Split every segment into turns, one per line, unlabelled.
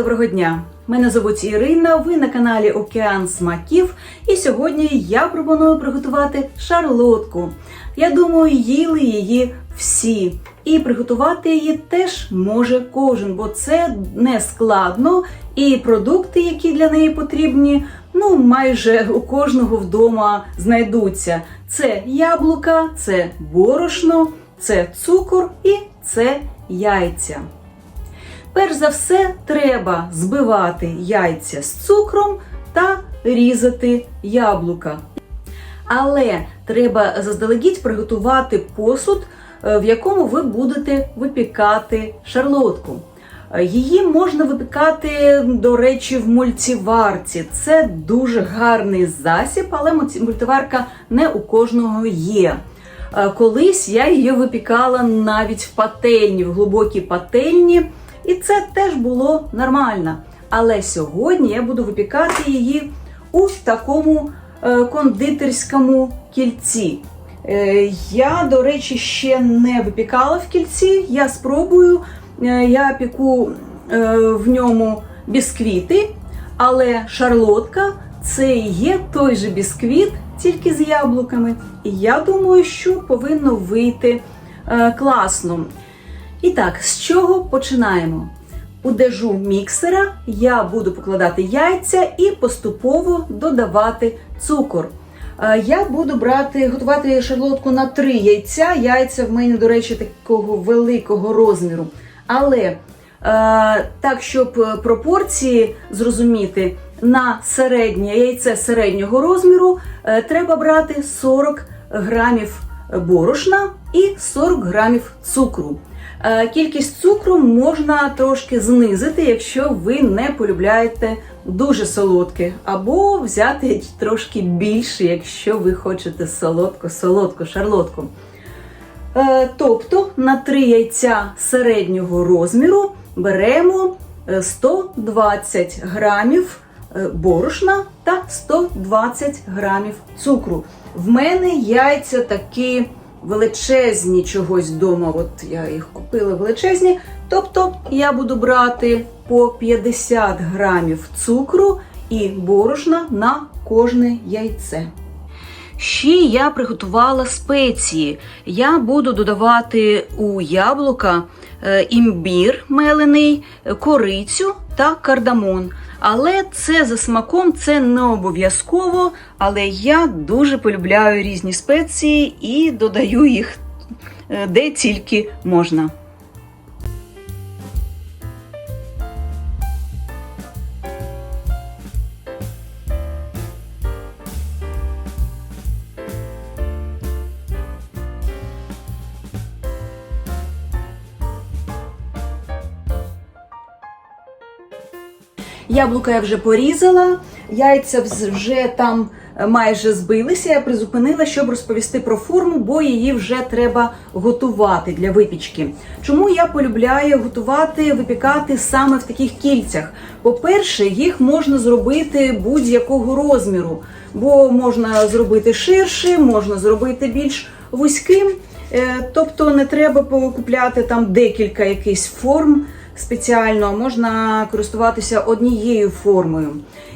доброго дня! Мене звуть Ірина, ви на каналі Океан Смаків. І сьогодні я пропоную приготувати шарлотку. Я думаю, їли її всі. І приготувати її теж може кожен, бо це не складно. І продукти, які для неї потрібні, ну майже у кожного вдома знайдуться. Це яблука, це борошно, це цукор і це яйця. Перш за все, треба збивати яйця з цукром та різати яблука. Але треба заздалегідь приготувати посуд, е, в якому ви будете випікати шарлотку. Е, Її можна випікати, до речі, в мультиварці. Це дуже гарний засіб, але мультиварка не у кожного є. Е, Колись я її випікала навіть в пательні, в глибокій пательні, і це теж було нормально. Але сьогодні я буду випікати її у такому е, кондитерському кільці. Е, Я, до речі, ще не випікала в кільці. Я спробую. Е, Я піку в ньому бісквіти, але шарлотка це є той же бісквіт, тільки з яблуками. І я думаю, що повинно вийти класно. І так, з чого починаємо? У дежу міксера я буду покладати яйця і поступово додавати цукор. Е, Я буду брати, готувати шарлотку на три яйця. Яйця в мене, до речі, такого великого розміру. Але е, так, щоб е, пропорції зрозуміти, на середнє яйце середнього розміру треба брати 40 грамів борошна і 40 грамів цукру. Е, Кількість цукру можна трошки знизити, якщо ви не полюбляєте дуже солодке, або взяти трошки більше, якщо ви хочете солодко-солодку шарлотку. Е, Тобто на 3 яйця середнього розміру беремо е, 120 грамів е, борошна та 120 грамів цукру. В мене яйця такі величезні чогось вдома. От я їх купила величезні. Тобто я буду брати по 50 грамів цукру і борошна на кожне яйце. Ще я приготувала спеції. Я буду додавати у яблука е, імбір мелений, корицю та кардамон. Але це за смаком, це не обов'язково. Але я дуже полюбляю різні спеції і додаю їх е, де тільки можна. Яблука я вже порізала, яйця вже там е, майже збилися. Я призупинила, щоб розповісти про форму, бо її вже треба готувати для випічки. Чому я полюбляю готувати, випікати саме в таких кільцях? По-перше, їх можна зробити будь-якого розміру, бо можна зробити ширше, можна зробити більш вузьким. Е, Тобто не треба купляти там декілька якихось форм спеціально, можна користуватися однією формою.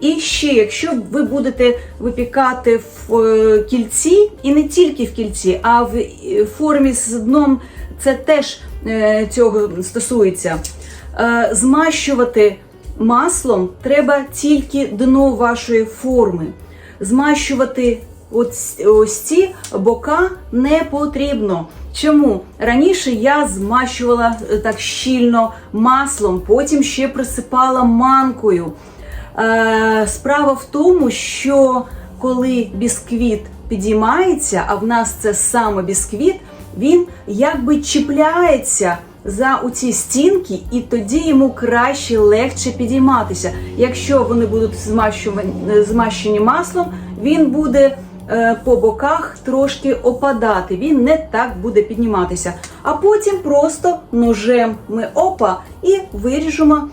І ще, якщо ви будете випікати в е, кільці, і не тільки в кільці, а в е, формі з дном, це теж е, цього стосується. Змащувати маслом треба тільки дно вашої форми. Змащувати ось ці бока не потрібно. Чому? Раніше я змащувала е, так щільно маслом, потім ще присипала манкою. Е, справа в тому, що коли бісквіт підіймається, а в нас це саме бісквіт, він якби чіпляється за оці стінки, і тоді йому краще легше підійматися. Якщо вони будуть змащені маслом, він буде е, по боках трошки опадати, він не так буде підніматися. А потім просто ножем ми опа і виріжемо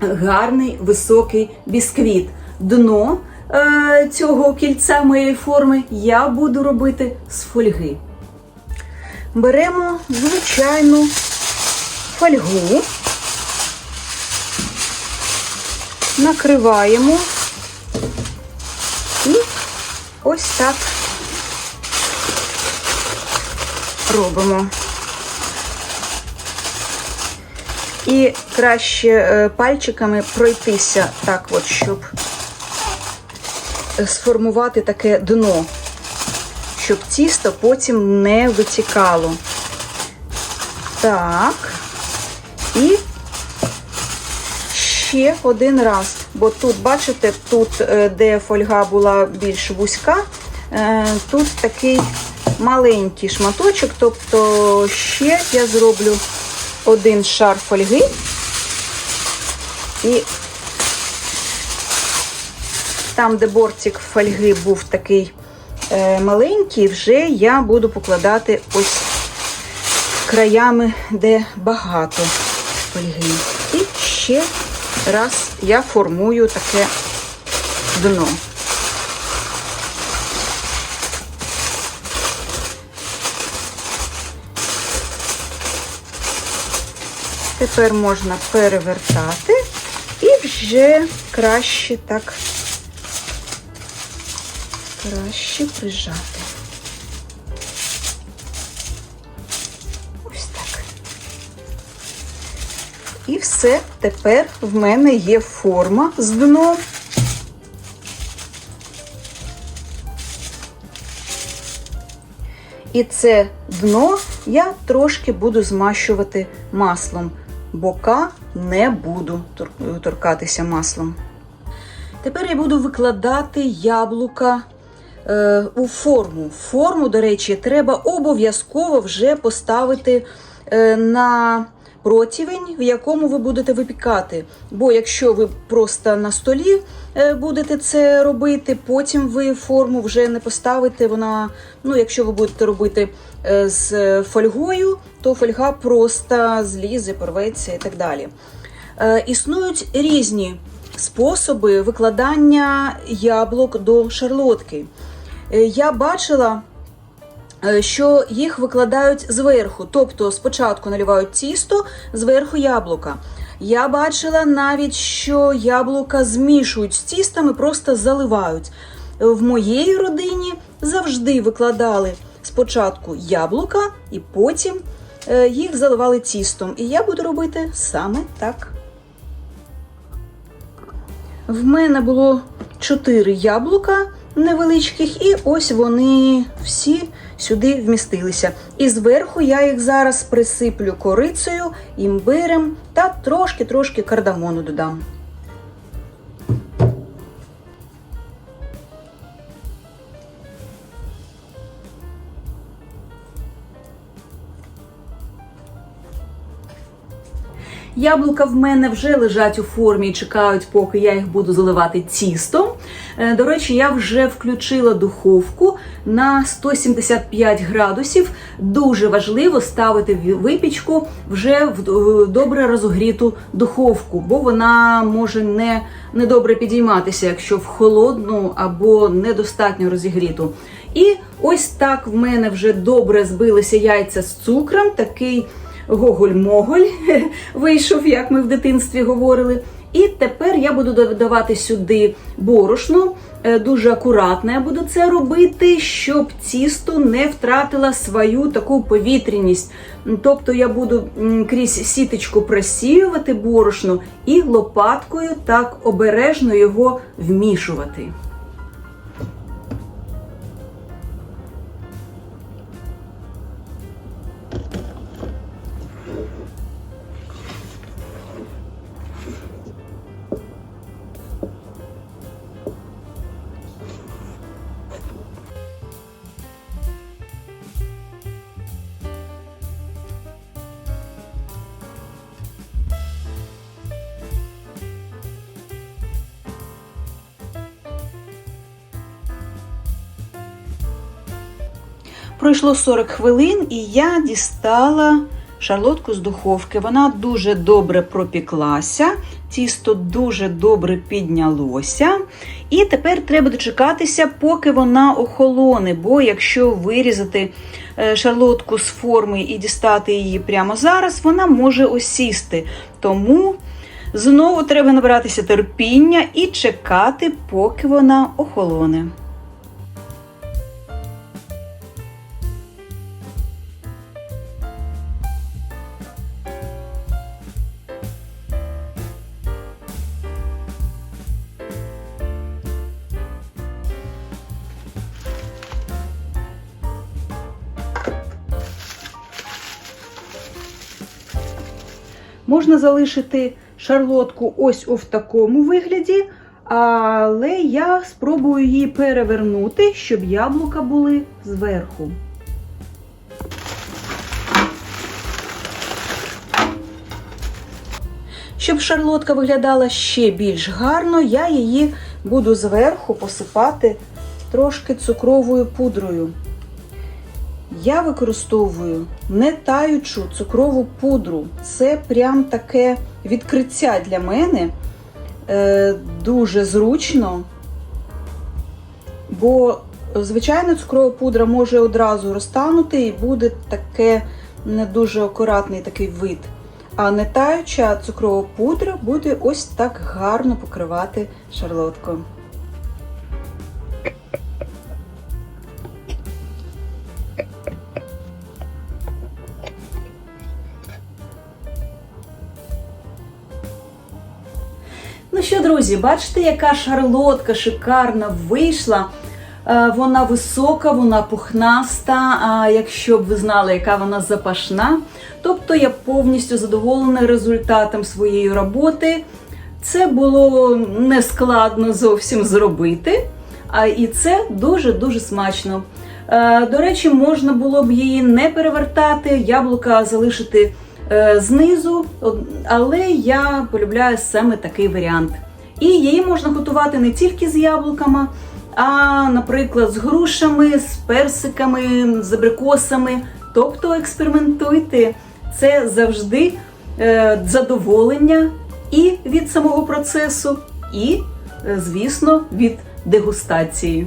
гарний високий бісквіт. Дно е, цього кільця моєї форми я буду робити з фольги. Беремо звичайну фольгу. накриваємо ось так робимо. І краще е, пальчиками пройтися так, от, щоб сформувати таке дно, щоб тісто потім не витікало. Так. І ще один раз. Бо тут, бачите, тут, е, де фольга була більш вузька, е, тут такий маленький шматочок, тобто ще я зроблю один шар фольги і там, де бортик фольги був такий е, маленький, вже я буду покладати ось краями, де багато фольги. І ще раз я формую таке дно. Тепер можна перевертати і вже краще так краще прижати. І все, тепер в мене є форма з дном. І це дно я трошки буду змащувати маслом. Бока не буду торкатися маслом. Тепер я буду викладати яблука е, у форму. Форму, до речі, треба обов'язково вже поставити е, на противень, в якому ви будете випікати. Бо якщо ви просто на столі е, будете це робити, потім ви форму вже не поставите. Вона, ну, якщо ви будете робити е, з фольгою, то фольга просто злізе, порветься і так далі. Е, Існують різні способи викладання яблук до шарлотки. Я бачила, що їх викладають зверху, тобто спочатку наливають тісто, зверху яблука. Я бачила навіть, що яблука змішують з тістом і просто заливають. В моєї родині завжди викладали спочатку яблука і потім е, їх заливали тістом. І я буду робити саме так. В мене було 4 яблука невеличких, і ось вони всі сюди вмістилися. І зверху я їх зараз присиплю корицею, імбирем та трошки-трошки кардамону додам. Яблука в мене вже лежать у формі і чекають, поки я їх буду заливати тістом. Е, До речі, я вже включила духовку на 175 градусів. Дуже важливо ставити випічку вже в е, добре розогріту духовку, бо вона може не, не добре підійматися, якщо в холодну або недостатньо розігріту. І ось так в мене вже добре збилися яйця з цукром. Такий гоголь-моголь вийшов, як ми в дитинстві говорили. І тепер я буду додавати сюди борошно. Е, Дуже акуратно я буду це робити, щоб тісто не втратило свою таку повітряність. Тобто я буду крізь сіточку просіювати борошно і лопаткою так обережно його вмішувати. Пройшло 40 хвилин, і я дістала шарлотку з духовки. Вона дуже добре пропіклася, тісто дуже добре піднялося. І тепер треба дочекатися, поки вона охолоне. Бо якщо вирізати е, шарлотку з форми і дістати її прямо зараз, вона може осісти. Тому Знову треба набратися терпіння і чекати, поки вона охолоне. Можна залишити шарлотку ось в такому вигляді, але я спробую її перевернути, щоб яблука були зверху. Щоб шарлотка виглядала ще більш гарно, я її буду зверху посипати трошки цукровою пудрою. Я використовую не таючу цукрову пудру. Це прям таке відкриття для мене е, дуже зручно, бо звичайна цукрова пудра може одразу розтанути і буде таке не дуже акуратний такий вид. А не таюча цукрова пудра буде ось так гарно покривати шарлотку. Що, друзі, бачите, яка шарлотка шикарна вийшла. Е, Вона висока, вона пухнаста. А якщо б ви знали, яка вона запашна, тобто я повністю задоволена результатом своєї роботи. Це було нескладно зовсім зробити, а і це дуже-дуже смачно. Е, До речі, можна було б її не перевертати, яблука залишити знизу, але я полюбляю саме такий варіант. І її можна готувати не тільки з яблуками, а, наприклад, з грушами, з персиками, з абрикосами. Тобто експериментуйте. Це завжди е, задоволення і від самого процесу, і, е, звісно, від дегустації.